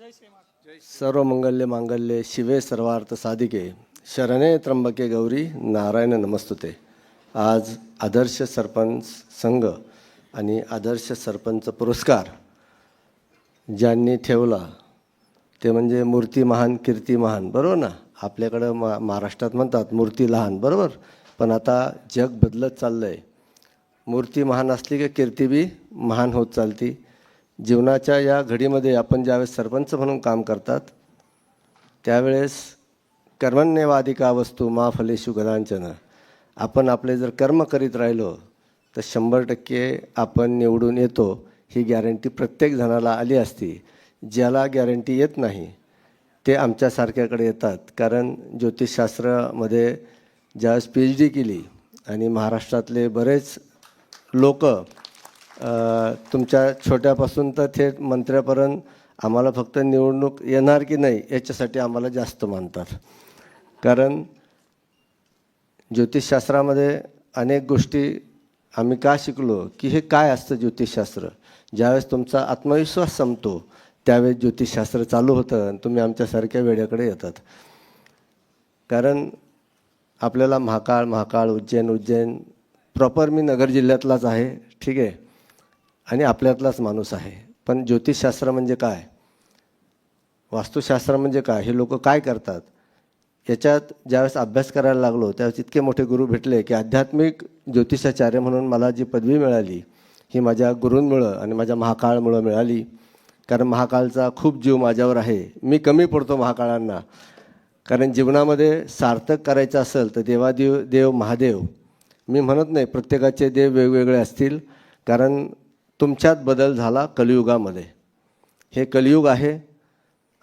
सर्व मंगल्य मांगल्ये शिवे सर्वार्थ साधिके. शरणे त्र्यंबके गौरी नारायण नमस्तुते. आज आदर्श सरपंच संघ आणि आदर्श सरपंच पुरस्कार ज्यांनी ठेवला ते म्हणजे मूर्ती महान कीर्ती महान बरोबर ना? आपल्याकडं मा महाराष्ट्रात म्हणतात मूर्ती लहान बरोबर? पण आता जग बदलत चाललं आहे मूर्ती महान असली की कीर्ती बी महान होत चालती. जीवनाच्या या घडीमध्ये आपण ज्यावेळेस सरपंच म्हणून काम करतात त्यावेळेस कर्मण्यवादिका वस्तू मा फलेशु गदांचन आपण आपले जर कर्म करीत राहिलो तर शंभर टक्के आपण निवडून येतो ही गॅरंटी प्रत्येक जणाला आली असती. ज्याला गॅरंटी येत नाही ते आमच्यासारख्याकडे येतात. कारण ज्योतिषशास्त्रामध्ये ज्यावेळेस पी एच डी केली आणि महाराष्ट्रातले बरेच लोक तुमच्या छोट्यापासून तर थेट मंत्र्यापर्यंत आम्हाला फक्त निवडणूक येणार की नाही याच्यासाठी आम्हाला जास्त मानतात. कारण ज्योतिषशास्त्रामध्ये अनेक गोष्टी आम्ही का शिकलो? की हे काय असतं ज्योतिषशास्त्र? ज्यावेळेस तुमचा आत्मविश्वास संपतो त्यावेळेस ज्योतिषशास्त्र चालू होतं आणि तुम्ही आमच्यासारख्या वेड्याकडे येतात. कारण आपल्याला महाकाळ महाकाळ उज्जैन उज्जैन प्रॉपर मी नगर जिल्ह्यातलाच आहे ठीक आहे? आणि आपल्यातलाच माणूस आहे. पण ज्योतिषशास्त्र म्हणजे काय? वास्तुशास्त्र म्हणजे काय? हे लोक काय करतात? याच्यात ज्यावेळेस अभ्यास करायला लागलो त्यावेळेस इतके मोठे गुरु भेटले की आध्यात्मिक ज्योतिषाचार्य म्हणून मला जी पदवी मिळाली ही माझ्या गुरूंमुळं आणि माझ्या महाकाळमुळं मिळाली. कारण महाकाळचा खूप जीव माझ्यावर आहे. मी कमी पडतो महाकाळांना. कारण जीवनामध्ये सार्थक करायचं असेल तर देवादेव देव महादेव. मी म्हणत नाही प्रत्येकाचे देव वेगवेगळे असतील. कारण तुमच्यात बदल झाला कलियुगामध्ये. हे कलियुग आहे.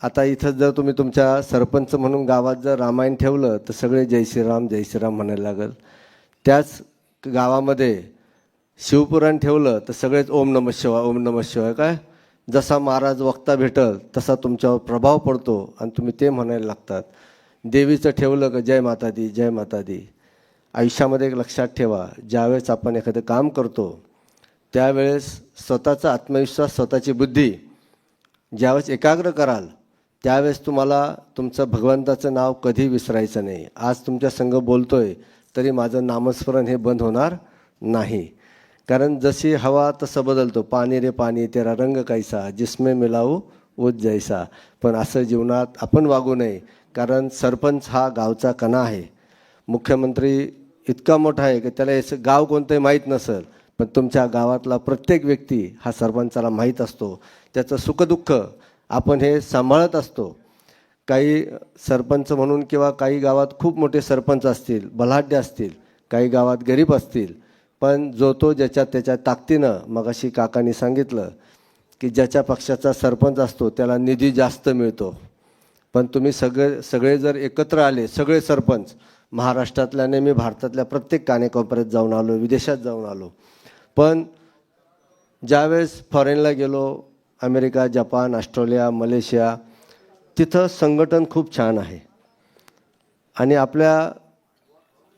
आता इथं जर तुम्ही तुमच्या सरपंच म्हणून गावात जर रामायण ठेवलं तर सगळे जय श्रीराम जय श्रीराम म्हणायला लागल. त्याच गावामध्ये शिवपुराण ठेवलं तर सगळेच ओम नम शिवाय ओम नम शिवाय काय? जसा महाराज वक्ता भेटल तसा तुमच्यावर प्रभाव पडतो आणि तुम्ही ते म्हणायला लागतात. देवीचं ठेवलं का? जय माता दी जय माता दी. आयुष्यामध्ये एक लक्षात ठेवा ज्यावेळेस आपण एखादं काम करतो त्यावेळेस स्वतःचा आत्मविश्वास स्वतःची बुद्धी ज्यावेळेस एकाग्र कराल त्यावेळेस तुम्हाला तुमचं भगवंताचं नाव कधी विसरायचं नाही. आज तुमच्या संघ आहे तरी माझं नामस्मरण हे बंद होणार नाही. कारण जशी हवा तसं बदलतो. पाणी रे पाणी तेरा रंग कैसा जिसमे मिलावू उत जायसा पण असं जीवनात आपण वागू नये कारण सरपंच हा गावचा कणा आहे. मुख्यमंत्री इतका मोठा आहे की त्याला याचं गाव कोणतंही माहीत नसेल. पण तुमच्या गावातला प्रत्येक व्यक्ती हा सरपंचाला माहीत असतो. त्याचं सुखदुःख आपण हे सांभाळत असतो. काही सरपंच म्हणून किंवा काही गावात खूप मोठे सरपंच असतील बलाढ्य असतील काही गावात गरीब असतील पण जो तो ज्याच्या त्याच्या ताकदीनं मगाशी काकांनी सांगितलं की ज्याच्या पक्षाचा सरपंच असतो त्याला निधी जास्त मिळतो. पण तुम्ही सगळे सगळे जर एकत्र आले सगळे सरपंच महाराष्ट्रातल्याने मी भारतातल्या प्रत्येक कानेकोपऱ्यात जाऊन आलो विदेशात जाऊन आलो पण ज्यावेळेस फॉरेनला गेलो अमेरिका जपान ऑस्ट्रेलिया मलेशिया तिथं संघटन खूप छान आहे. आणि आपल्या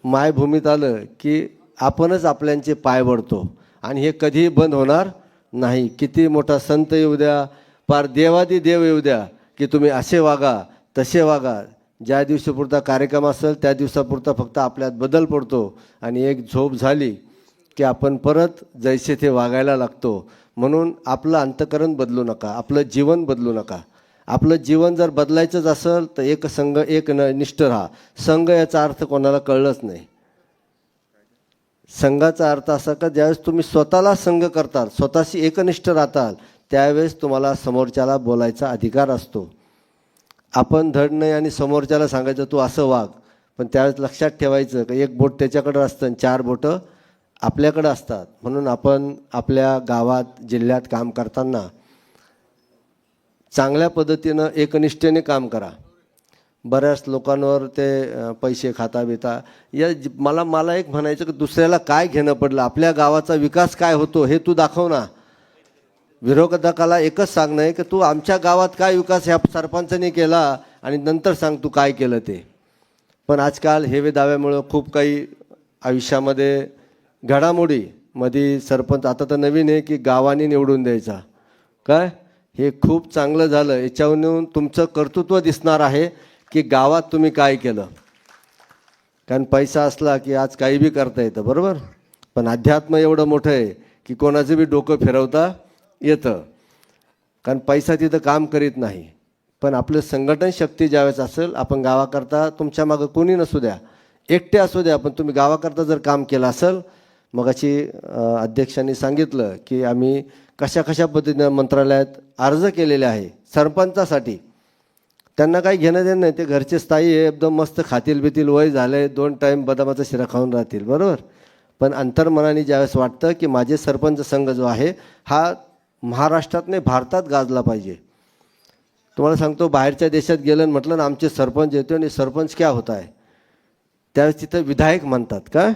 मायभूमीत आलं की आपणच आपल्यांचे पाय वडतो आणि हे कधीही बंद होणार नाही. किती मोठा संत येऊ द्या पार देवादी देव येऊ द्या की तुम्ही असे वागा तसे वागा. ज्या दिवशीपुरता कार्यक्रम असेल त्या दिवसापुरता फक्त आपल्यात बदल पडतो. आणि एक झोप झाली की आपण परत जैसे ते वागायला लागतो. म्हणून आपलं अंतकरण बदलू नका आपलं जीवन बदलू नका. आपलं जीवन जर बदलायचंच असेल तर एक संघ एक न निष्ठ राहा. संघ याचा अर्थ कोणाला कळलंच नाही. संघाचा अर्थ असा का ज्यावेळेस तुम्ही स्वतःला संघ करताल स्वतःशी एकनिष्ठ राहताल त्यावेळेस तुम्हाला समोरच्याला बोलायचा अधिकार असतो. आपण धड नाही आणि समोरच्याला सांगायचं तू असं वाग. पण त्यावेळेस लक्षात ठेवायचं का एक बोट त्याच्याकडं असतं आणि चार बोटं आपल्याकडं असतात. म्हणून आपण आपल्या गावात जिल्ह्यात काम करताना चांगल्या पद्धतीनं एकनिष्ठेने काम करा. बऱ्याच लोकांवर ते पैसे खाता बिता. या मला मला एक म्हणायचं की दुसऱ्याला काय घेणं पडलं? आपल्या गावाचा विकास काय होतो हे तू दाखव ना. विरोधकाला एकच सांगणं आहे की तू आमच्या गावात काय विकास ह्या सरपंचाने केला आणि नंतर सांग तू काय केलं ते. पण आजकाल हेवे दाव्यामुळं खूप काही आयुष्यामध्ये घडामोडी मध्ये सरपंच आता तर नवीन आहे की गावाने निवडून द्यायचा. काय? हे खूप चांगलं झालं. याच्यावरून तुमचं कर्तृत्व दिसणार आहे की गावात तुम्ही काय केलं. कारण पैसा असला की आज काही बी करता येतं बरोबर? पण अध्यात्म एवढं मोठं आहे की कोणाचं बी डोकं फिरवता येतं. कारण पैसा तिथं काम करीत नाही. पण आपलं संघटन शक्ती ज्यावेळेस असेल आपण गावाकरता तुमच्या मागं कोणी नसू द्या. एकटे असू द्या पण तुम्ही गावाकरता जर काम केलं असेल मगाशी अध्यक्षांनी सांगितलं की आम्ही कशा कशा पद्धतीनं मंत्रालयात अर्ज केलेले आहे सरपंचासाठी. त्यांना काही घेणं देणं नाही. ते घरचे स्थायी आहे एकदम मस्त खातील बितील वय झालं दोन टाईम बदामाचा शिरा खाऊन राहतील बरोबर? पण अंतर्मनाने ज्यावेळेस वाटतं की माझे सरपंच संघ जो आहे हा महाराष्ट्रात नाही भारतात गाजला पाहिजे. तुम्हाला सांगतो बाहेरच्या देशात गेलं आणि म्हटलं ना आमचे सरपंच येतो आणि सरपंच क्या होत आहे त्यावेळेस तिथं विधायक म्हणतात का?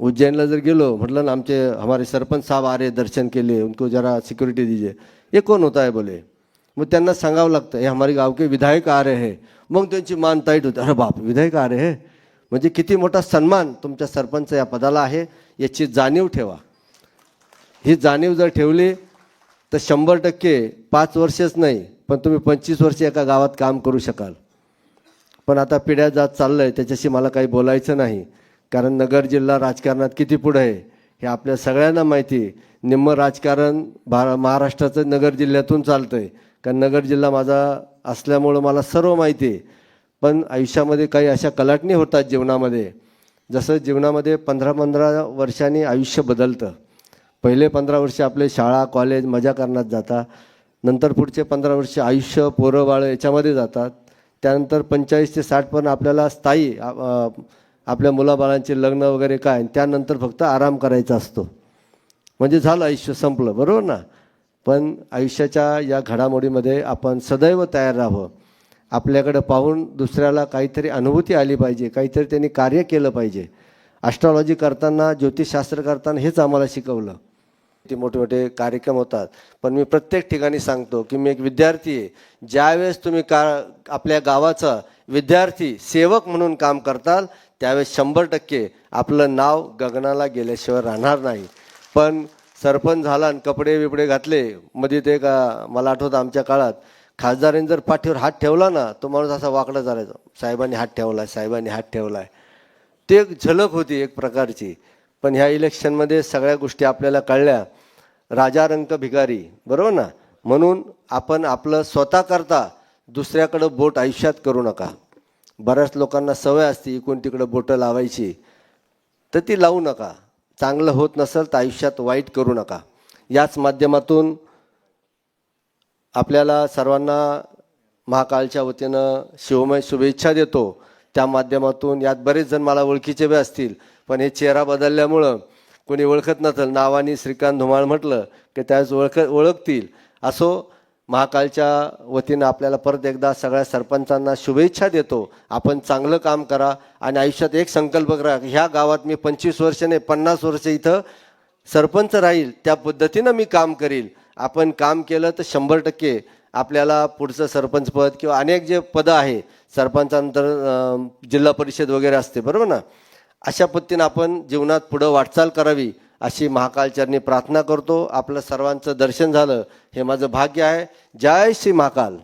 उज्जैनला जर गेलो म्हटलं ना आमचे हमारे सरपंच साहब आ रहे दर्शन के लिए उनको जरा सिक्योरिटी दीजिए। ये कोण होता है बोले? मग त्यांना सांगावं लागतं हे हमारे गावके विधायक आ रहे मग त्यांची मान ताईट होते अरे बाप विधायक आ रहे म्हणजे किती मोठा सन्मान तुमच्या सरपंच या पदाला आहे याची जाणीव ठेवा. ही जाणीव जर ठेवली तर शंभर टक्के पाच वर्षच नाही पण तुम्ही पंचवीस वर्षे एका गावात काम करू शकाल. पण आता पिढ्या जात चाललं आहे त्याच्याशी मला काही बोलायचं नाही. कारण नगर जिल्हा राजकारणात किती पुढं आहे हे आपल्या सगळ्यांना माहिती आहे. निम्म राजकारण भा महाराष्ट्राचं नगर जिल्ह्यातून चालतं आहे कारण नगर जिल्हा माझा असल्यामुळं मला सर्व माहिती आहे. पण आयुष्यामध्ये काही अशा कलाटणी होतात जीवनामध्ये जसं जीवनामध्ये पंधरा पंधरा वर्षांनी आयुष्य बदलतं. पहिले पंधरा वर्ष आपले शाळा कॉलेज मजा करण्यात जातात. नंतर पुढचे पंधरा वर्ष आयुष्य पोरं बाळं याच्यामध्ये जातात. त्यानंतर पंचेचाळीस ते साठपर्यंत आपल्याला स्थायी आ- आपल्या मुलाबाळांचे लग्न वगैरे काय आणि त्यानंतर फक्त आराम करायचा असतो. म्हणजे झालं आयुष्य संपलं बरोबर ना? पण आयुष्याच्या या घडामोडीमध्ये आपण सदैव तयार राहावं. आपल्याकडं पाहून दुसऱ्याला काहीतरी अनुभूती आली पाहिजे काहीतरी त्यांनी कार्य केलं पाहिजे. ॲस्ट्रॉलॉजी करताना ज्योतिषशास्त्र करताना हेच आम्हाला शिकवलं. ते मोठे मोठे कार्यक्रम होतात. पण मी प्रत्येक ठिकाणी सांगतो की मी एक विद्यार्थी आहे. ज्यावेळेस तुम्ही का आपल्या गावाचा विद्यार्थी सेवक म्हणून काम करताल त्यावेळेस शंभर टक्के आपलं नाव गगनाला गेल्याशिवाय राहणार नाही. पण सरपंच झाला आणि कपडे बिपडे घातले मध्ये ते का मला आठवतं आमच्या काळात खासदारांनी जर पाठीवर हात ठेवला ना तो माणूस असा वाकडा चालायचा साहेबांनी हात ठेवलाय साहेबांनी हात ठेवला आहे ते एक झलक होती एक प्रकारची. पण ह्या इलेक्शनमध्ये सगळ्या गोष्टी आपल्याला कळल्या. राजा रंक भिकारी बरोबर ना? म्हणून आपण आपलं स्वतः करता दुसऱ्याकडं बोट आयुष्यात करू नका. बऱ्याच लोकांना सवय असते इकडून तिकडं बोटं लावायची. तर ती लावू नका. चांगलं होत नसेल तर आयुष्यात वाईट करू नका. याच माध्यमातून आपल्याला सर्वांना महाकाळच्या वतीनं शिवमय शुभेच्छा देतो. त्या माध्यमातून यात बरेच जण मला ओळखीचे बी असतील. पण हे चेहरा बदलल्यामुळं कोणी ओळखत नसेल नावाने श्रीकांत धुमाळ म्हटलं की त्यावेळेस ओळख ओळखतील. असो महाकालच्या वतीनं आपल्याला परत एकदा सगळ्या सरपंचांना शुभेच्छा देतो. आपण चांगलं काम करा आणि आयुष्यात एक संकल्प करा. ह्या गावात मी पंचवीस वर्ष नाही पन्नास वर्ष इथं सरपंच राहील. त्या पद्धतीनं मी काम करील. आपण काम केलं तर शंभर टक्के आपल्याला पुढचं सरपंचपद किंवा अनेक जे पदं आहे सरपंचानंतर जिल्हा परिषद वगैरे असते बरोबर ना? अशा पद्धतीनं आपण जीवनात पुढं वाटचाल करावी अशी महाकालचरणी प्रार्थना करतो. आपलं सर्वांचं दर्शन झालं हे माझं भाग्य आहे. जय श्री महाकाल.